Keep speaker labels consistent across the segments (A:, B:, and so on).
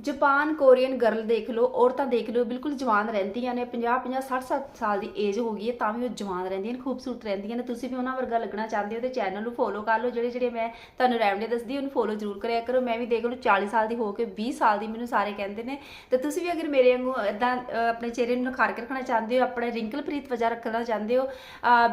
A: Japan Korean girl ਦੇਖ ਲਓ, ਔਰਤਾਂ ਦੇਖ ਲਓ, ਬਿਲਕੁਲ ਜਵਾਨ ਰਹਿੰਦੀਆਂ ਨੇ 50 50 60 60 ਸਾਲ ਦੀ ਏਜ ਹੋ ਗਈ ਹੈ, ਤਾਂ ਵੀ ਉਹ ਜਵਾਨ ਰਹਿੰਦੀਆਂ ਨੇ, ਖੂਬਸੂਰਤ ਰਹਿੰਦੀਆਂ ਨੇ। ਤੁਸੀਂ ਵੀ ਉਹਨਾਂ ਵਰਗਾ ਲੱਗਣਾ ਚਾਹੁੰਦੇ ਹੋ ਤੇ ਚੈਨਲ ਨੂੰ ਫੋਲੋ ਕਰ ਲਓ, ਜਿਹੜੇ ਜਿਹੜੇ ਮੈਂ ਤੁਹਾਨੂੰ ਰੈਮਡੀ ਦੱਸਦੀ ਉਹਨੂੰ ਫੋਲੋ ਜ਼ਰੂਰ ਕਰਿਆ ਕਰੋ। ਮੈਂ ਵੀ ਦੇਖ ਲਓ 40 ਸਾਲ ਦੀ ਹੋ ਕੇ 20 ਸਾਲ ਦੀ ਮੈਨੂੰ ਸਾਰੇ ਕਹਿੰਦੇ ਨੇ। ਤੇ ਤੁਸੀਂ ਵੀ ਅਗਰ ਮੇਰੇ ਵਾਂਗੂ ਇਦਾਂ ਆਪਣੇ ਚਿਹਰੇ ਨੂੰ ਨਿਖਾਰ ਕੇ ਰੱਖਣਾ ਚਾਹੁੰਦੇ ਹੋ, ਆਪਣੇ ਰਿੰਕਲ ਪ੍ਰੀਤ ਵਜਾ ਰੱਖਣਾ ਚਾਹੁੰਦੇ ਹੋ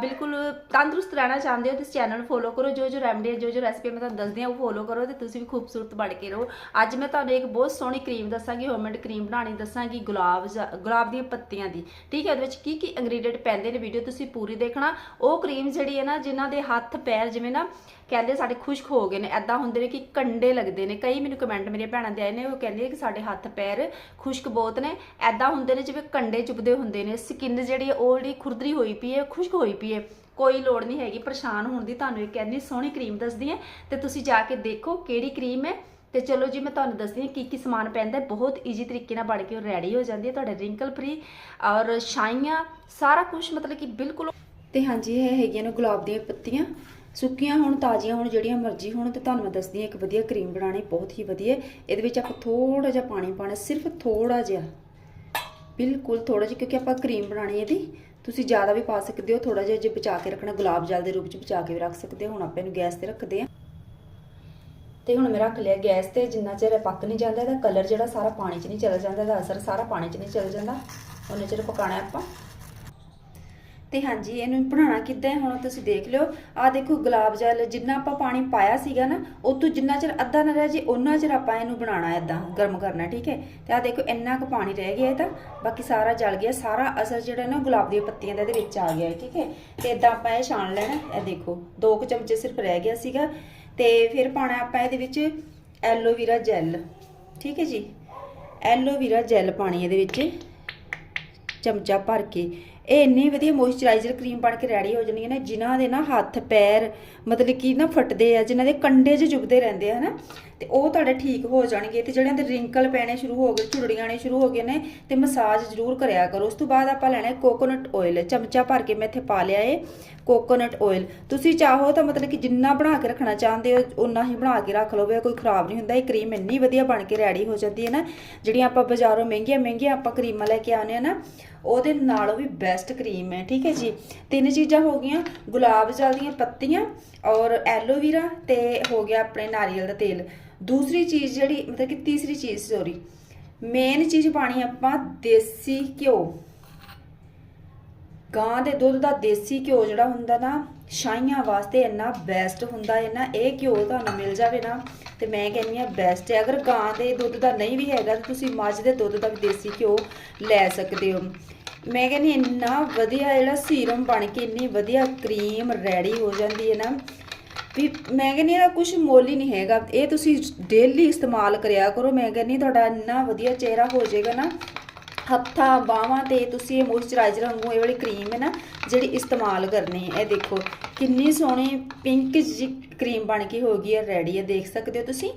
A: ਬਿਲਕੁਲ ਤੰਦਰੁਸਤ ਰਹਿਣਾ ਚਾਹੁੰਦੇ ਹੋ, ਤੇ ਚੈਨਲ ਨੂੰ ਫੋਲੋ ਕਰੋ। ਜੋ ਜੋ ਰੈਮਡੀ ਜੋ ਜੋ ਰੈਸਪੀ ਮੈਂ ਤੁਹਾਨੂੰ ਦੱਸਦੀ ਹਾਂ, ਉਹ ਫੋਲੋ ਕਰੋ ਤੇ ਤੁਸੀਂ ਵੀ ਖੂਬਸੂਰਤ ਬਣ ਕੇ ਰਹੋ। ਅੱਜ ਮੈਂ ਤੁਹਾਨੂੰ ਇੱਕ ਬਹੁਤ ਸੋਹਣਾ ਕਰੀਮ ਦੱਸਾਂਗੀ ਹੋਮਮੇਡ ਕਰੀਮ ਬਣਾਉਣੀ ਦੱਸਾਂਗੀ, ਗੁਲਾਬ ਗੁਲਾਬ ਦੀਆਂ ਪੱਤੀਆਂ ਦੀ। ਠੀਕ ਹੈ, ਉਹਦੇ ਵਿੱਚ ਕੀ ਕੀ ਇੰਗਰੀਡੀਐਂਟ ਪੈਂਦੇ ਨੇ ਵੀਡੀਓ ਤੁਸੀਂ ਪੂਰੀ ਦੇਖਣਾ। ਉਹ ਕਰੀਮ ਜਿਹੜੀ ਹੈ ਨਾ, ਜਿਨ੍ਹਾਂ ਦੇ ਹੱਥ, ਪੈਰ ਜਿਵੇਂ ਨਾ, ਕਹਿੰਦੇ ਸਾਡੇ ਖੁਸ਼ਕ ਹੋ ਗਏ ਨੇ। ਐਦਾਂ ਹੁੰਦੇ ਨੇ ਕਿ ਕੰਡੇ ਲੱਗਦੇ ਨੇ। ਕਈ ਮੈਨੂੰ ਕਮੈਂਟ ਮੇਰੀਆਂ ਭੈਣਾਂ ਦੇ ਆਏ ਨੇ, ਉਹ ਕਹਿੰਦੇ ਕਿ ਸਾਡੇ ਹੱਥ, ਪੈਰ ਖੁਸ਼ਕ ਬਹੁਤ ਨੇ। ਐਦਾਂ ਹੁੰਦੇ ਨੇ ਜਿਵੇਂ ਕੰਡੇ ਚੁੱਭਦੇ ਹੁੰਦੇ ਨੇ। ਸਕਿਨ ਜਿਹੜੀ ਹੈ, ਉਹ ਜਿਹੜੀ ਖੁਰਦਰੀ ਹੋਈ ਪਈ ਹੈ ਖੁਸ਼ਕ ਹੋਈ ਪਈ ਹੈ। ਕੋਈ ਲੋੜ ਨਹੀਂ ਹੈਗੀ, ਪਰੇਸ਼ਾਨ ਹੋਣ ਦੀ। ਤੁਹਾਨੂੰ ਇੱਕ ਇੰਨੀ ਸੋਹਣੀ ਕਰੀਮ ਦੱਸਦੀ ਹੈ। ਤੇ ਤੁਸੀਂ ਜਾ ਕੇ ਦੇਖੋ ਕਿਹੜੀ ਕਰੀਮ ਹੈ। ਤੇ ਚਲੋ ਜੀ, ਮੈਂ ਤੁਹਾਨੂੰ ਦੱਸਦੀ ਹਾਂ ਕੀ ਕੀ ਸਮਾਨ ਪੈਂਦਾ ਬਹੁਤ ਈਜ਼ੀ ਤਰੀਕੇ ਨਾਲ ਬਣ ਕੇ ਉਹ ਰੈਡੀ ਹੋ ਜਾਂਦੀ ਹੈ ਤੁਹਾਡੇ ਰਿੰਕਲ ਫ੍ਰੀ ਔਰ ਛਾਈਆਂ ਸਾਰਾ ਕੁਝ ਮਤਲਬ ਕਿ ਬਿਲਕੁਲ ਤੇ ਹਾਂਜੀ, ਇਹ ਹੈਗੀਆਂ ਨੇ ਗੁਲਾਬ ਦੀਆਂ ਪੱਤੀਆਂ। ਸੁੱਕੀਆਂ ਹੋਣ, ਤਾਜ਼ੀਆਂ ਹੋਣ, ਜਿਹੜੀਆਂ ਮਰਜ਼ੀ ਹੋਣ, ਤੇ ਤੁਹਾਨੂੰ ਮੈਂ ਦੱਸਦੀ ਹਾਂ ਇੱਕ ਵਧੀਆ ਕਰੀਮ ਬਣਾਣੀ ਬਹੁਤ ਹੀ ਵਧੀਆ ਇਹਦੇ ਵਿੱਚ ਆਪਾਂ ਥੋੜਾ ਜਿਹਾ ਪਾਣੀ ਪਾਣਾ ਸਿਰਫ ਥੋੜਾ ਜਿਹਾ। ਬਿਲਕੁਲ ਥੋੜਾ ਜਿਹਾ, ਕਿਉਂਕਿ ਆਪਾਂ ਕਰੀਮ ਬਣਾਣੀ ਇਹਦੀ। ਤੁਸੀਂ ਜ਼ਿਆਦਾ ਵੀ ਪਾ ਸਕਦੇ ਹੋ ਥੋੜਾ ਜਿਹਾ ਜੇ ਬਚਾ ਕੇ ਰੱਖਣਾ, ਗੁਲਾਬ ਜਲ ਦੇ ਰੂਪ ਚ ਬਚਾ ਕੇ ਵੀ ਰੱਖ ਸਕਦੇ ਹੋ। ਹੁਣ ਆਪਾਂ ਇਹਨੂੰ ਗੈਸ ਤੇ ਰੱਖਦੇ ਹਾਂ। ਤੇ ਹੁਣ ਮੈਂ ਰੱਖ ਲਿਆ ਗੈਸ ਤੇ, ਜਿੰਨਾ ਚਿਰ ਇਹ ਪੱਕ ਨਹੀਂ ਜਾਂਦਾ ਇਹਦਾ ਕਲਰ ਜਿਹੜਾ ਸਾਰਾ ਪਾਣੀ 'ਚ ਨਹੀਂ ਚਲਾ ਜਾਂਦਾ, ਇਹਦਾ ਅਸਰ ਸਾਰਾ ਪਾਣੀ 'ਚ ਨਹੀਂ ਚਲ ਜਾਂਦਾ। ਉਹਨੇ ਚਿਰ ਪਕਾਣਾ ਆਪਾਂ। ਤੇ ਹਾਂਜੀ, ਇਹਨੂੰ ਬਣਾਉਣਾ ਕਿੱਦਾਂ ਹੁਣ ਤੁਸੀਂ ਦੇਖ ਲਿਓ। ਆ ਦੇਖੋ ਗੁਲਾਬ ਜਲ, ਜਿੰਨਾ ਆਪਾਂ ਪਾਣੀ ਪਾਇਆ ਸੀਗਾ ਨਾ, ਉਹ ਤੋਂ ਜਿੰਨਾ ਚਿਰ ਅੱਧਾ ਨਾ ਰਹਿ ਜੇ ਉਹਨਾਂ ਚਿਰ ਆਪਾਂ ਇਹਨੂੰ ਬਣਾਉਣਾ ਇਦਾਂ ਗਰਮ ਕਰਨਾ, ਠੀਕ ਹੈ? ਤੇ ਆ ਦੇਖੋ, ਇੰਨਾ ਕੁ ਪਾਣੀ ਰਹਿ ਗਿਆ ਇਹ ਤਾਂ। ਬਾਕੀ ਸਾਰਾ ਜਲ ਗਿਆ, ਸਾਰਾ ਅਸਰ ਜਿਹੜਾ ਨਾ ਗੁਲਾਬ ਦੀਆਂ ਪੱਤੀਆਂ ਦਾ ਇਹਦੇ ਵਿੱਚ ਆ ਗਿਆ, ਠੀਕ ਹੈ? ਤੇ ਇਦਾਂ ਆਪਾਂ ਇਹ ਛਾਣ ਲੈਣਾ, ਇਹ ਦੇਖੋ, ਦੋ ਕੁ ਚਮਚੇ ਸਿਰਫ ਰਹਿ ਗਿਆ ਸੀਗਾ। ਤੇ ਫਿਰ ਪਾਣਾ ਆਪਾਂ ਇਹਦੇ ਵਿੱਚ ਐਲੋਵੀਰਾ ਜੈਲ ਠੀਕ ਹੈ ਜੀ? ਐਲੋਵੀਰਾ ਜੈਲ ਪਾਣੀ ਇਹਦੇ ਵਿੱਚ, ਚਮਚਾ ਭਰ ਕੇ। ਇਹ ਇੰਨੀ ਵਧੀਆ ਮੋਇਸਚਰਾਈਜ਼ਰ ਕਰੀਮ ਬਣ ਕੇ ਰੈਡੀ ਹੋ ਜਾਂਦੀ ਹੈ ਨਾ, ਜਿਨ੍ਹਾਂ ਦੇ ਨਾ ਹੱਥ, ਪੈਰ ਮਤਲਬ ਕਿ ਨਾ ਫਟਦੇ ਆ, ਜਿਨ੍ਹਾਂ ਦੇ ਕੰਡੇ 'ਚ ਚੁਭਦੇ ਰਹਿੰਦੇ ਆ, ਹਨਾ? ਤੇ ਉਹ ਤੁਹਾਡੇ ਠੀਕ ਹੋ ਜਾਣਗੇ ਤੇ ਜਿਹੜਿਆਂ ਦੇ ਰਿੰਕਲ ਪੈਣੇ ਸ਼ੁਰੂ ਹੋ ਗਏ ਝੁਰੜੀਆਂ ਆਣੇ ਸ਼ੁਰੂ ਹੋ ਗਏ ਨੇ, ਤੇ ਮਸਾਜ ਜ਼ਰੂਰ ਕਰਿਆ ਕਰੋ। ਉਸ ਤੋਂ ਬਾਅਦ ਆਪਾਂ ਲੈਣਾ ਹੈ ਕੋਕੋਨਟ ਆਇਲ ਚਮਚਾ ਭਰ ਕੇ ਮੈਂ ਇੱਥੇ ਪਾ ਲਿਆ ਏ ਕੋਕੋਨਟ ਆਇਲ ਤੁਸੀਂ ਚਾਹੋ ਤਾਂ ਮਤਲਬ ਕਿ ਜਿੰਨਾ ਬਣਾ ਕੇ ਰੱਖਣਾ ਚਾਹੁੰਦੇ ਹੋ ਉਨਾ ਹੀ ਬਣਾ ਕੇ ਰੱਖ ਲਓਗੇ ਕੋਈ ਖਰਾਬ ਨਹੀਂ ਹੁੰਦਾ, ਇਹ ਕਰੀਮ ਇੰਨੀ ਵਧੀਆ ਬਣ ਕੇ ਰੈਡੀ ਹੋ ਜਾਂਦੀ ਹੈ ਨਾ। ਜਿਹੜੀਆਂ ਆਪਾਂ ਬਾਜ਼ਾਰੋਂ ਮਹਿੰਗੀਆਂ ਮਹਿੰਗੀਆਂ ਆਪਾਂ ਕਰੀਮਾਂ ਲੈ ਕੇ ਆਉਂਦੇ ਆ ਨਾ, ਉਹਦੇ ਨਾਲੋਂ ਵੀ ਬੈਸਟ ਕਰੀਮ ਹੈ, ਠੀਕ ਹੈ ਜੀ। ਤਿੰਨ ਚੀਜ਼ਾਂ ਹੋ ਗਈਆਂ, ਗੁਲਾਬ ਜਲ ਦੀਆਂ ਪੱਤੀਆਂ ਔਰ ਐਲੋਵੀਰਾ ਤੇ ਹੋ ਗਿਆ ਆਪਣੇ ਨਾਰੀਅਲ ਦਾ ਤੇਲ। ਦੂਸਰੀ ਚੀਜ਼ ਜਿਹੜੀ, ਮਤਲਬ ਕਿ ਤੀਸਰੀ ਚੀਜ਼ ਸੌਰੀ ਮੇਨ ਚੀਜ਼ ਪਾਣੀ ਆਪਾਂ ਦੇਸੀ ਘਿਓ। ਗਾਂ ਦੇ ਦੁੱਧ ਦਾ ਦੇਸੀ ਘਿਓ ਜਿਹੜਾ ਹੁੰਦਾ ਨਾ ਛਾਈਆਂ ਵਾਸਤੇ ਇੰਨਾ ਬੈਸਟ ਹੁੰਦਾ ਹੈ ਨਾ, ਇਹ ਘਿਓ ਤੁਹਾਨੂੰ ਮਿਲ ਜਾਵੇ ਨਾ, ਤੇ ਮੈਂ ਕਹਿੰਦੀ ਆ ਬੈਸਟ ਹੈ। ਅਗਰ ਗਾਂ ਦੇ ਦੁੱਧ ਦਾ ਨਹੀਂ ਵੀ ਹੈਗਾ, ਤਾਂ ਤੁਸੀਂ ਮੱਝ ਦੇ ਦੁੱਧ ਦਾ ਵੀ ਦੇਸੀ ਘਿਓ ਲੈ ਸਕਦੇ ਹੋ। ਮੈਂ ਕਹਿੰਦੀ ਇੰਨਾ ਵਧੀਆ ਜਿਹੜਾ ਸੀਰਮ ਬਣ ਕੇ ਇੰਨੀ ਵਧੀਆ ਕਰੀਮ ਰੈਡੀ ਹੋ ਜਾਂਦੀ ਹੈ ਨਾ ਵੀ ਮੈਂ ਕਹਿੰਦੀ ਇਹਦਾ ਕੁਝ ਮੁੱਲ ਹੀ ਨਹੀਂ ਹੈਗਾ। ਇਹ ਤੁਸੀਂ ਡੇਲੀ ਇਸਤੇਮਾਲ ਕਰਿਆ ਕਰੋ। ਮੈਂ ਕਹਿੰਦੀ ਤੁਹਾਡਾ ਇੰਨਾ ਵਧੀਆ ਚਿਹਰਾ ਹੋ ਜਾਏਗਾ ਨਾ, ਹੱਥਾਂ, ਬਾਹਾਂ ਤੇ ਤੁਸੀਂ ਇਹ ਮੋਇਸਚਰਾਈਜ਼ਰ ਵਾਂਗੂ ਇਹ ਵਾਲੀ ਕਰੀਮ ਹੈ ਨਾ, ਜਿਹੜੀ ਇਸਤੇਮਾਲ ਕਰਨੀ ਹੈ। ਇਹ ਦੇਖੋ, ਕਿੰਨੀ ਸੋਹਣੀ ਪਿੰਕ ਜੀ ਕਰੀਮ ਬਣ ਕੇ ਹੋ ਗਈ ਹੈ ਰੈਡੀ ਹੈ। ਦੇਖ ਸਕਦੇ ਹੋ ਤੁਸੀਂ?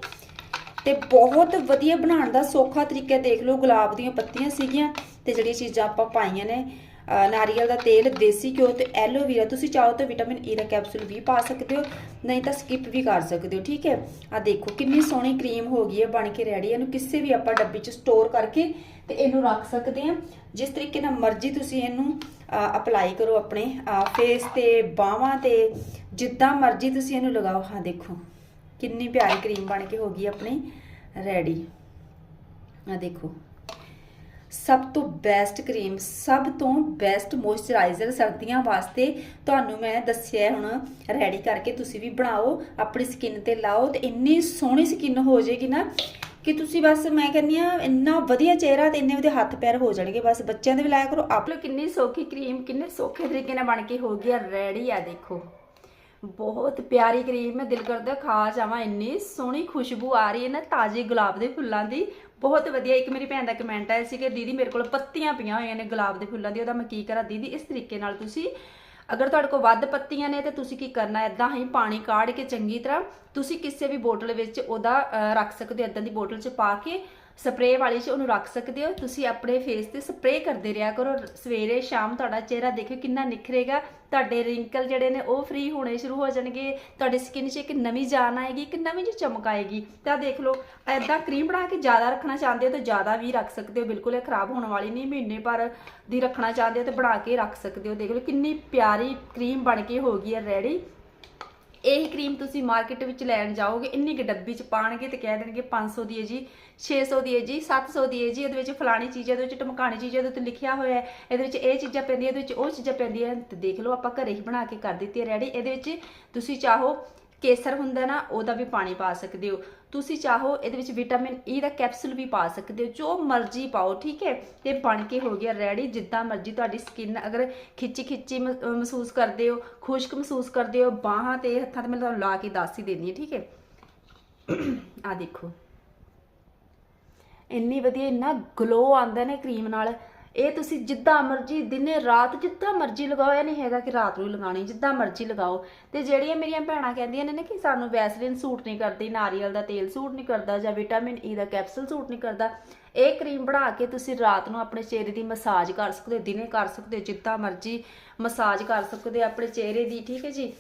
A: ਤੇ ਬਹੁਤ ਵਧੀਆ ਬਣਾਉਣ ਦਾ ਸੌਖਾ ਤਰੀਕਾ ਦੇਖ ਲਓ, ਗੁਲਾਬ ਦੀਆਂ ਪੱਤੀਆਂ ਸੀਗੀਆਂ ਤੇ ਜਿਹੜੀਆਂ ਚੀਜ਼ਾਂ ਆਪਾਂ ਪਾਈਆਂ ਨੇ। ਨਾਰੀਅਲ ਦਾ ਤੇਲ, ਦੇਸੀ ਘਿਓ ਤੇ ਐਲੋਵੀਰਾ। ਤੁਸੀਂ ਚਾਹੋ ਤਾਂ ਵਿਟਾਮਿਨ ਈ ਦਾ ਕੈਪਸੂਲ ਵੀ ਪਾ ਸਕਦੇ ਹੋ, ਨਹੀਂ ਤਾਂ ਸਕਿਪ ਵੀ ਕਰ ਸਕਦੇ ਹੋ, ਠੀਕ ਹੈ? ਆ ਦੇਖੋ, ਕਿੰਨੀ ਸੋਹਣੀ ਕਰੀਮ ਹੋ ਗਈ ਹੈ, ਬਣ ਕੇ ਰੈਡੀ ਇਹਨੂੰ ਕਿਸੇ ਵੀ ਆਪਾਂ ਡੱਬੀ 'ਚ ਸਟੋਰ ਕਰਕੇ ਤੇ ਇਹਨੂੰ ਰੱਖ ਸਕਦੇ ਹਾਂ। ਜਿਸ ਤਰੀਕੇ ਨਾਲ ਮਰਜ਼ੀ ਤੁਸੀਂ ਇਹਨੂੰ ਅਪਲਾਈ ਕਰੋ ਆਪਣੇ ਫੇਸ ਤੇ, ਬਾਹਾਂ ਤੇ, ਜਿੱਦਾਂ ਮਰਜ਼ੀ ਤੁਸੀਂ ਇਹਨੂੰ ਲਗਾਓ। ਹਾਂ, ਦੇਖੋ, ਕਿੰਨੀ ਪਿਆਰੀ ਕਰੀਮ ਬਣ ਕੇ ਹੋ ਗਈ ਆਪਣੀ ਰੈਡੀ ਆ ਦੇਖੋ ਸਭ ਤੋਂ ਬੈਸਟ ਕਰੀਮ ਸਭ ਤੋਂ ਬੈਸਟ ਮੋਇਸਚਰਾਈਜ਼ਰ ਸਰਦੀਆਂ ਵਾਸਤੇ ਤੁਹਾਨੂੰ ਮੈਂ ਦੱਸਿਆ ਹੁਣ ਰੈਡੀ ਕਰਕੇ ਤੁਸੀਂ ਵੀ ਬਣਾਓ, ਆਪਣੀ ਸਕਿਨ ਤੇ ਲਾਓ ਤੇ ਇੰਨੀ ਸੋਹਣੀ ਸਕਿਨ ਹੋ ਜਾਏਗੀ ਨਾ ਕਿ ਤੁਸੀਂ ਬਸ ਮੈਂ ਕਹਿੰਦੀ ਆ ਇੰਨਾ ਵਧੀਆ ਚਿਹਰਾ ਤੇ ਇੰਨੇ ਉਹਦੇ ਹੱਥ ਪੈਰ ਹੋ ਜਾਣਗੇ, ਬਸ ਬੱਚਿਆਂ ਦੇ ਵੀ ਲਾਇਆ ਕਰੋ, ਆਪ ਲੋ ਕਿੰਨੀ ਸੌਖੀ ਕਰੀਮ ਕਿੰਨੇ ਸੌਖੇ ਤਰੀਕੇ ਨਾਲ ਬਣ ਕੇ ਹੋ ਗਈ ਆ ਰੈਡੀ ਆ ਦੇਖੋ। ਬਹੁਤ ਪਿਆਰੀ ਕਰੀਮ ਹੈ ਦਿਲ ਕਰਦਾ ਖਾ ਜਾਵਾਂ, ਇੰਨੀ ਸੋਹਣੀ ਖੁਸ਼ਬੂ ਆ ਰਹੀ ਹੈ ਨਾ ਤਾਜ਼ੇ ਗੁਲਾਬ ਦੇ ਫੁੱਲਾਂ ਦੀ ਬਹੁਤ ਵਧੀਆ, ਇੱਕ ਮੇਰੀ ਭੈਣ ਦਾ ਕਮੈਂਟ ਆਇਆ ਸੀ ਕਿ ਦੀਦੀ ਮੇਰੇ ਕੋਲ ਪੱਤੀਆਂ ਪਈਆਂ ਹੋਈਆਂ ਨੇ ਗੁਲਾਬ ਦੇ ਫੁੱਲਾਂ ਦੀ, ਉਹਦਾ ਮੈਂ ਕੀ ਕਰਾਂ? ਦੀਦੀ, ਇਸ ਤਰੀਕੇ ਨਾਲ ਤੁਸੀਂ ਅਗਰ ਤੁਹਾਡੇ ਕੋਲ ਵੱਧ ਪੱਤੀਆਂ ਨੇ ਤੇ ਤੁਸੀਂ ਕੀ ਕਰਨਾ? ਇਦਾਂ ਹੀ ਪਾਣੀ ਕਾੜ ਕੇ ਚੰਗੀ ਤਰ੍ਹਾਂ ਤੁਸੀਂ ਕਿਸੇ ਵੀ ਬੋਤਲ ਵਿੱਚ ਉਹਦਾ ਰੱਖ ਸਕਦੇ ਹੋ ਇਦਾਂ ਦੀ ਬੋਤਲ 'ਚ ਪਾ ਕੇ ਸਪਰੇਅ ਵਾਲੀ 'ਚ ਉਹਨੂੰ ਰੱਖ ਸਕਦੇ ਹੋ। ਤੁਸੀਂ ਆਪਣੇ ਫੇਸ ਤੇ ਸਪਰੇਅ ਕਰਦੇ ਰਿਹਾ ਕਰੋ। ਸਵੇਰੇ, ਸ਼ਾਮ ਤੁਹਾਡਾ ਚਿਹਰਾ ਦੇਖਿਓ ਕਿੰਨਾ ਨਿਖਰੇਗਾ ਤੁਹਾਡੇ ਰਿੰਕਲ ਜਿਹੜੇ ਨੇ ਉਹ ਫ੍ਰੀ ਹੋਣੇ ਸ਼ੁਰੂ ਹੋ ਜਾਣਗੇ। ਤੁਹਾਡੇ ਸਕਿਨ 'ਚ ਇੱਕ ਨਵੀਂ ਜਾਨ ਆਏਗੀ, ਇੱਕ ਨਵੀਂ ਜਿਹੀ ਚਮਕ ਆਏਗੀ। ਤਾਂ ਦੇਖ ਲਓ ਐਦਾਂ ਕਰੀਮ ਬਣਾ ਕੇ ਜ਼ਿਆਦਾ ਰੱਖਣਾ ਚਾਹੁੰਦੇ ਹੋ ਤਾਂ ਜ਼ਿਆਦਾ ਵੀ ਰੱਖ ਸਕਦੇ ਹੋ। ਬਿਲਕੁਲ ਇਹ ਖਰਾਬ ਹੋਣ ਵਾਲੀ ਨਹੀਂ, ਮਹੀਨੇ ਭਰ ਦੀ ਰੱਖਣਾ ਚਾਹੁੰਦੇ ਹੋ ਤਾਂ ਬਣਾ ਕੇ ਰੱਖ ਸਕਦੇ ਹੋ। ਦੇਖ ਲਓ ਕਿੰਨੀ ਪਿਆਰੀ ਕਰੀਮ ਬਣ ਕੇ ਹੋ ਗਈ ਹੈ ਰੈਡੀ ਇਹੀ ਕਰੀਮ ਤੁਸੀਂ ਮਾਰਕੀਟ ਵਿੱਚ ਲੈਣ ਜਾਓਗੇ, ਇੰਨੀ ਕੁ ਡੱਬੀ ਚ ਪਾਣਗੇ ਤੇ ਕਹਿ ਦੇਣਗੇ 500 ਦੀ ਹੈ ਜੀ 600 ਦੀ ਹੈ ਜੀ 700 ਦੀ ਹੈ ਜੀ, ਇਹਦੇ ਵਿੱਚ ਫਲਾਣੀ ਚੀਜ਼ ਇਹਦੇ ਵਿੱਚ ਟਮਕਾਣੀ ਚੀਜ਼ ਹੈ, ਇਹਦੇ ਉੱਤੇ ਲਿਖਿਆ ਹੋਇਆ ਹੈ, ਇਹਦੇ ਵਿੱਚ ਇਹ ਚੀਜ਼ਾਂ ਪੈਂਦੀਆਂ, ਇਹਦੇ ਵਿੱਚ ਉਹ ਚੀਜ਼ਾਂ ਪੈਂਦੀਆਂ, ਤੇ ਦੇਖ ਲਓ ਆਪਾਂ ਘਰੇ ਹੀ ਬਣਾ ਕੇ ਕਰ ਦਿੱਤੀ ਹੈ ਰੈਡੀ, ਇਹਦੇ ਵਿੱਚ ਤੁਸੀਂ ਚਾਹੋ ਕੇਸਰ ਹੁੰਦਾ ਨਾ, ਉਹਦਾ ਵੀ ਪਾਣੀ ਪਾ ਸਕਦੇ ਹੋ। ਤੁਸੀਂ ਚਾਹੋ ਇਹਦੇ ਵਿੱਚ ਵਿਟਾਮਿਨ ਈ ਦਾ ਕੈਪਸੂਲ ਵੀ ਪਾ ਸਕਦੇ ਹੋ, ਜੋ ਮਰਜ਼ੀ ਪਾਓ, ਠੀਕ ਹੈ? ਤੇ ਬਣ ਕੇ ਹੋ ਗਿਆ ਰੈਡੀ, ਜਿੱਦਾਂ ਮਰਜ਼ੀ ਤੁਹਾਡੀ ਸਕਿਨ ਅਗਰ ਖਿੱਚੀ ਖਿੱਚੀ ਮ- ਮਹਿਸੂਸ ਕਰਦੇ ਹੋ, ਖੁਸ਼ਕ ਮਹਿਸੂਸ ਕਰਦੇ ਹੋ, ਬਾਹਾਂ ਤੇ ਹੱਥਾਂ ਤੇ ਮੈਂ ਤੁਹਾਨੂੰ ਲਾ ਕੇ ਦੱਸ ਹੀ ਦਿੰਦੀ ਹਾਂ, ਠੀਕ ਹੈ? ਆ ਦੇਖੋ। ਇੰਨੀ ਵਧੀਆ ਇੰਨਾ ਗਲੋ ਆਉਂਦਾ ਨੇ ਕਰੀਮ ਨਾਲ ਇਹ ਤੁਸੀਂ ਜਿੱਦਾਂ ਮਰਜ਼ੀ ਦਿਨੇ ਰਾਤ ਜਿੱਦਾਂ ਮਰਜ਼ੀ ਲਗਾਓ, ਇਹ ਨਹੀਂ ਹੈਗਾ ਕਿ ਰਾਤ ਨੂੰ ਲਗਾਣੀ ਜਿੱਦਾਂ ਮਰਜ਼ੀ ਲਗਾਓ। ਤੇ ਜਿਹੜੀਆਂ ਮੇਰੀਆਂ ਭੈਣਾਂ ਕਹਿੰਦੀਆਂ ਨੇ ਨਾ ਕਿ ਸਾਨੂੰ ਵੈਸਲੀਨ ਸੂਟ ਨਹੀਂ ਕਰਦੀ, ਨਾਰੀਅਲ ਦਾ ਤੇਲ ਸੂਟ ਨਹੀਂ ਕਰਦਾ ਜਾਂ ਵਿਟਾਮਿਨ ਈ ਦਾ ਕੈਪਸੂਲ ਸੂਟ ਨਹੀਂ ਕਰਦਾ, ਇਹ ਕਰੀਮ ਬਣਾ ਕੇ ਤੁਸੀਂ ਰਾਤ ਨੂੰ ਆਪਣੇ ਚਿਹਰੇ ਦੀ ਮਸਾਜ ਕਰ ਸਕਦੇ ਹੋ, ਦਿਨੇ ਕਰ ਸਕਦੇ ਹੋ, ਜਿੱਦਾਂ ਮਰਜ਼ੀ ਮਸਾਜ ਕਰ ਸਕਦੇ ਹੋ ਆਪਣੇ ਚਿਹਰੇ ਦੀ, ਠੀਕ ਹੈ ਜੀ?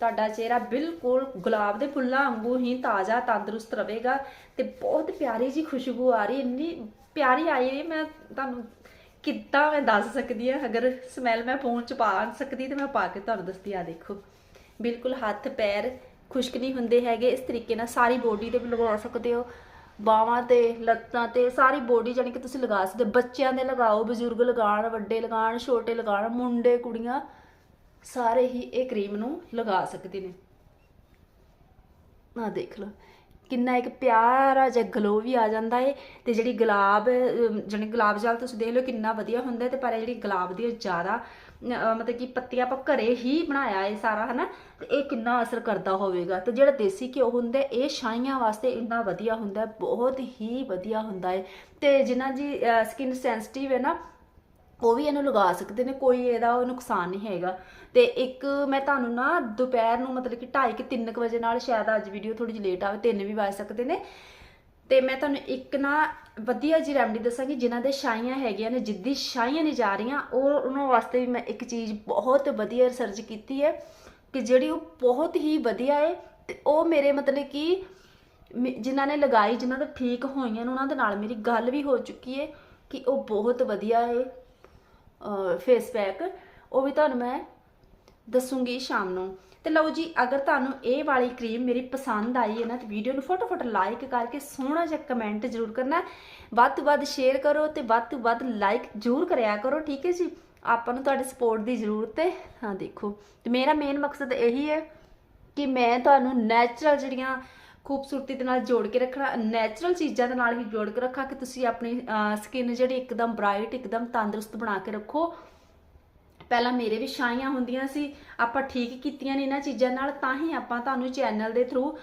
A: ਤੁਹਾਡਾ ਚਿਹਰਾ ਬਿਲਕੁਲ ਗੁਲਾਬ ਦੇ ਫੁੱਲਾਂ ਵਾਂਗੂ ਹੀ ਤਾਜ਼ਾ, ਤੰਦਰੁਸਤ ਰਹੇਗਾ ਤੇ ਬਹੁਤ ਪਿਆਰੀ ਜੀ ਖੁਸ਼ਬੂ ਆ ਰਹੀ ਇੰਨੀ ਪਿਆਰੀ ਆਈ ਹੈ, ਮੈਂ ਤੁਹਾਨੂੰ ਕਿੱਦਾਂ ਮੈਂ ਦੱਸ ਸਕਦੀ ਹਾਂ? ਅਗਰ ਸਮੈਲ ਮੈਂ ਫੋਨ ਚ ਪਾ ਸਕਦੀ ਤੇ ਮੈਂ ਪਾ ਕੇ ਤੁਹਾਨੂੰ ਦੱਸਦੀ ਆ ਦੇਖੋ। ਬਿਲਕੁਲ ਹੱਥ, ਪੈਰ ਖੁਸ਼ਕ ਨਹੀਂ ਹੁੰਦੇ ਹੈਗੇ। ਇਸ ਤਰੀਕੇ ਨਾਲ ਸਾਰੀ ਬੋਡੀ ਤੇ ਵੀ ਲਗਾ ਸਕਦੇ ਹੋ। ਬਾਹਾਂ ਤੇ, ਲੱਤਾਂ ਤੇ ਸਾਰੀ ਬੋਡੀ ਜਾਨੀ ਕਿ ਤੁਸੀਂ ਲਗਾ ਸਕਦੇ ਬੱਚਿਆਂ ਦੇ ਲਗਾਓ, ਬਜ਼ੁਰਗ ਲਗਾਉਣ, ਵੱਡੇ ਲਗਾਉਣ, ਛੋਟੇ ਲਗਾਉਣ, ਮੁੰਡੇ, ਕੁੜੀਆਂ, ਸਾਰੇ ਹੀ ਇਹ ਕਰੀਮ ਨੂੰ ਲਗਾ ਸਕਦੇ ਨੇ। ਆ ਦੇਖ ਲਓ। ਕਿੰਨਾ ਇੱਕ ਪਿਆਰਾ ਜਿਹਾ ਗਲੋ ਵੀ ਆ ਜਾਂਦਾ ਏ ਤੇ ਜਿਹੜੀ ਗੁਲਾਬ ਅਮ, ਜਿਹੜੀ ਗੁਲਾਬ ਜਲ ਤੁਸੀਂ ਦੇਖ ਲਓ ਕਿੰਨਾ ਵਧੀਆ ਹੁੰਦਾ ਹੈ ਤੇ ਪਰ ਇਹ ਜਿਹੜੀ ਗੁਲਾਬ ਦੀ ਜ਼ਿਆਦਾ ਮਤਲਬ ਕਿ ਪੱਤੀਆਂ ਆਪਾਂ ਘਰੇ ਹੀ ਬਣਾਇਆ ਏ ਸਾਰਾ ਹਨਾ? ਤੇ ਇਹ ਕਿੰਨਾ ਅਸਰ ਕਰਦਾ ਹੋਵੇਗਾ। ਤੇ ਜਿਹੜਾ ਦੇਸੀ ਘਿਓ ਹੁੰਦਾ ਇਹ ਛਾਈਆਂ ਵਾਸਤੇ ਇੰਨਾ ਵਧੀਆ ਹੁੰਦਾ ਬਹੁਤ ਹੀ ਵਧੀਆ ਹੁੰਦਾ ਏ। ਤੇ ਜਿਨ੍ਹਾਂ ਦੀ ਸਕਿਨ ਸੈਂਸਿਟਿਵ ਹੈ ਨਾ ਉਹ ਵੀ ਇਹਨੂੰ ਲਗਾ ਸਕਦੇ ਨੇ, ਕੋਈ ਇਹਦਾ ਉਹ ਨੁਕਸਾਨ ਨਹੀਂ ਹੈਗਾ। ਤੇ ਇੱਕ ਮੈਂ ਤੁਹਾਨੂੰ ਨਾ ਦੁਪਹਿਰ ਨੂੰ ਮਤਲਬ ਕਿ 2:30 ਕਿ 3 ਵਜੇ ਨਾਲ ਸ਼ਾਇਦ ਅੱਜ ਵੀਡੀਓ ਥੋੜੀ ਜਿਹੀ ਲੇਟ ਆਵੇ 3 ਵੀ ਵਜ ਸਕਦੇ ਨੇ। ਤੇ ਮੈਂ ਤੁਹਾਨੂੰ ਇੱਕ ਨਾ ਵਧੀਆ ਜੀ ਰੈਮਡੀ ਦੱਸਾਂਗੀ, ਜਿਨ੍ਹਾਂ ਦੇ ਛਾਈਆਂ ਹੈਗੀਆਂ ਨੇ, ਜਿੱਦੀ ਛਾਈਆਂ ਨਹੀਂ ਜਾ ਰਹੀਆਂ, ਉਹ ਉਹਨਾਂ ਵਾਸਤੇ ਵੀ ਮੈਂ ਇੱਕ ਚੀਜ਼ ਬਹੁਤ ਵਧੀਆ ਰਿਸਰਚ ਕੀਤੀ ਹੈ ਕਿ ਜਿਹੜੀ ਉਹ ਬਹੁਤ ਹੀ ਵਧੀਆ ਹੈ ਤੇ ਉਹ ਮੇਰੇ ਮਤਲਬ ਕਿ ਮੇ- ਜਿਨ੍ਹਾਂ ਨੇ ਲਗਾਈ, ਜਿਨ੍ਹਾਂ ਦੇ ਠੀਕ ਹੋਈਆਂ ਨੇ, ਉਹਨਾਂ ਦੇ ਨਾਲ ਮੇਰੀ ਗੱਲ ਵੀ ਹੋ ਚੁੱਕੀ ਹੈ ਕਿ ਉਹ ਬਹੁਤ ਵਧੀਆ ਹੈ ਫੇਸ ਪੈਕ ਉਹ ਵੀ ਤੁਹਾਨੂੰ ਮੈਂ ਦੱਸੂਗੀ ਸ਼ਾਮ ਨੂੰ। ਤੇ ਲਓ ਜੀ, ਅਗਰ ਤੁਹਾਨੂੰ ਇਹ ਵਾਲੀ ਕਰੀਮ ਮੇਰੀ ਪਸੰਦ ਆਈ ਹੈ ਨਾ, ਤੇ ਵੀਡੀਓ ਨੂੰ ਫਟਾਫਟ ਲਾਈਕ ਕਰਕੇ ਸੋਹਣਾ ਜਿਹਾ ਕਮੈਂਟ ਜ਼ਰੂਰ ਕਰਨਾ। ਵੱਧ ਤੋਂ ਵੱਧ ਸ਼ੇਅਰ ਕਰੋ ਤੇ ਵੱਧ ਤੋਂ ਵੱਧ ਲਾਈਕ ਜ਼ਰੂਰ ਕਰਿਆ ਕਰੋ, ਠੀਕ ਹੈ ਜੀ? ਆਪਾਂ ਨੂੰ ਤੁਹਾਡੇ ਸਪੋਰਟ ਦੀ ਜ਼ਰੂਰਤ ਹੈ। ਹਾਂ, ਦੇਖੋ। ਤੇ ਮੇਰਾ ਮੇਨ ਮਕਸਦ ਇਹੀ ਹੈ ਕਿ ਮੈਂ ਤੁਹਾਨੂੰ ਨੈਚੁਰਲ ਜਿਹੜੀਆਂ ਖੂਬਸੂਰਤੀ ਦੇ ਨਾਲ ਜੋੜ ਕੇ ਰੱਖਣਾ ਨੈਚੁਰਲ ਚੀਜ਼ਾਂ ਦੇ ਨਾਲ ਹੀ ਜੋੜ ਕੇ ਰੱਖਾਂ ਕਿ ਤੁਸੀਂ ਆਪਣੀ ਸਕਿਨ ਜਿਹੜੀ ਇੱਕਦਮ ਬ੍ਰਾਈਟ ਇੱਕਦਮ ਤੰਦਰੁਸਤ ਬਣਾ ਕੇ ਰੱਖੋ। ਪਹਿਲਾਂ ਮੇਰੇ ਵੀ ਛਾਈਆਂ ਹੁੰਦੀਆਂ ਸੀ ਆਪਾਂ ਠੀਕ ਕੀਤੀਆਂ ਨੇ ਇਹਨਾਂ ਚੀਜ਼ਾਂ ਨਾਲ, ਤਾਂ ਹੀ ਆਪਾਂ ਤੁਹਾਨੂੰ ਚੈਨਲ ਦੇ ਥਰੂ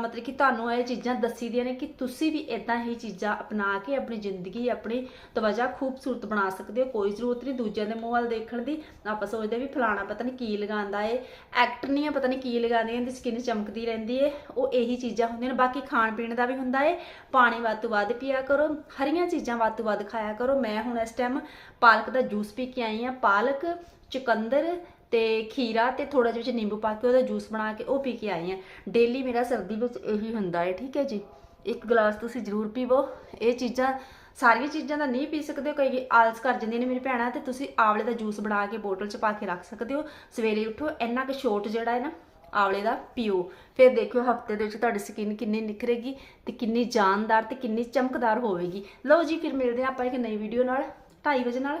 A: ਮਤਲਬ ਕਿ ਤੁਹਾਨੂੰ ਇਹ ਚੀਜ਼ਾਂ ਦੱਸੀ ਦੀਆਂ ਨੇ ਕਿ ਤੁਸੀਂ ਵੀ ਇਦਾਂ ਹੀ ਚੀਜ਼ਾਂ ਅਪਣਾ ਕੇ ਆਪਣੀ ਜ਼ਿੰਦਗੀ, ਆਪਣੀ ਤਵਜਾ ਖੂਬਸੂਰਤ ਬਣਾ ਸਕਦੇ ਹੋ। ਕੋਈ ਜ਼ਰੂਰਤ ਨਹੀਂ ਦੂਜਿਆਂ ਦੇ ਮੂੰਹ ਵੱਲ ਦੇਖਣ ਦੀ। ਆਪਾਂ ਸੋਚਦੇ ਵੀ ਫਲਾਣਾ ਪਤਾ ਨਹੀਂ ਕੀ ਲਗਾਉਂਦਾ ਏ। ਐਕਟ ਨਹੀਂ ਪਤਾ ਨਹੀਂ ਕੀ ਲਗਾਉਂਦੇ ਇਹਦੀ ਸਕਿਨ ਚਮਕਦੀ ਰਹਿੰਦੀ ਏ। ਉਹ ਇਹੀ ਚੀਜ਼ਾਂ ਹੁੰਦੀਆਂ ਨੇ। ਬਾਕੀ ਖਾਣ ਪੀਣ ਦਾ ਵੀ ਹੁੰਦਾ ਏ। ਪਾਣੀ ਵੱਧ ਤੋਂ ਵੱਧ ਪੀਆ ਕਰੋ। ਹਰੀਆਂ ਚੀਜ਼ਾਂ ਵੱਧ ਤੋਂ ਵੱਧ ਖਾਇਆ ਕਰੋ। ਮੈਂ ਹੁਣ ਇਸ ਟਾਈਮ ਪਾਲਕ ਦਾ ਜੂਸ ਪੀ ਕੇ ਆਈ ਆ ਪਾਲਕ, ਚੁਕੰਦਰ ਤੇ ਖੀਰਾ ਤੇ ਥੋੜਾ ਜਿਹਾ ਵਿੱਚ ਨਿੰਬੂ ਪਾ ਕੇ ਉਹਦਾ ਜੂਸ ਬਣਾ ਕੇ ਉਹ ਪੀ ਕੇ ਆਈ ਆ ਡੇਲੀ ਮੇਰਾ ਸਰਦੀ ਵਿੱਚ ਇਹੀ ਹੁੰਦਾ ਹੈ, ਠੀਕ ਹੈ ਜੀ। ਇੱਕ ਗਲਾਸ ਤੁਸੀਂ ਜ਼ਰੂਰ ਪੀਵੋ। ਇਹ ਚੀਜ਼ਾਂ, ਸਾਰੀਆਂ ਚੀਜ਼ਾਂ ਦਾ ਨਹੀਂ ਪੀ ਸਕਦੇ, ਕਈ ਆਲਸ ਕਰ ਜਾਂਦੀਆਂ ਨੇ ਮੇਰੀ ਭੈਣਾਂ, ਤੇ ਤੁਸੀਂ ਆਵਲੇ ਦਾ ਜੂਸ ਬਣਾ ਕੇ ਬੋਤਲ 'ਚ ਪਾ ਕੇ ਰੱਖ ਸਕਦੇ ਹੋ। ਸਵੇਰੇ ਉੱਠੋ, ਇੰਨਾ ਕੁ ਸ਼ੋਟ ਜਿਹੜਾ ਹੈ ਨਾ, ਆਵਲੇ ਦਾ ਪੀਓ। ਫਿਰ ਦੇਖਿਓ ਹਫ਼ਤੇ ਦੇ ਵਿੱਚ ਤੁਹਾਡੀ ਸਕਿਨ ਕਿੰਨੀ ਨਿਖਰੇਗੀ ਤੇ ਕਿੰਨੀ ਜਾਨਦਾਰ ਤੇ ਕਿੰਨੀ ਚਮਕਦਾਰ ਹੋਵੇਗੀ। ਲਓ ਜੀ, ਫਿਰ ਮਿਲਦੇ ਹਾਂ ਆਪਾਂ ਇੱਕ ਨਈ ਵੀਡੀਓ ਨਾਲ 2:30 ਵਜੇ ਨਾਲ।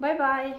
A: Bye bye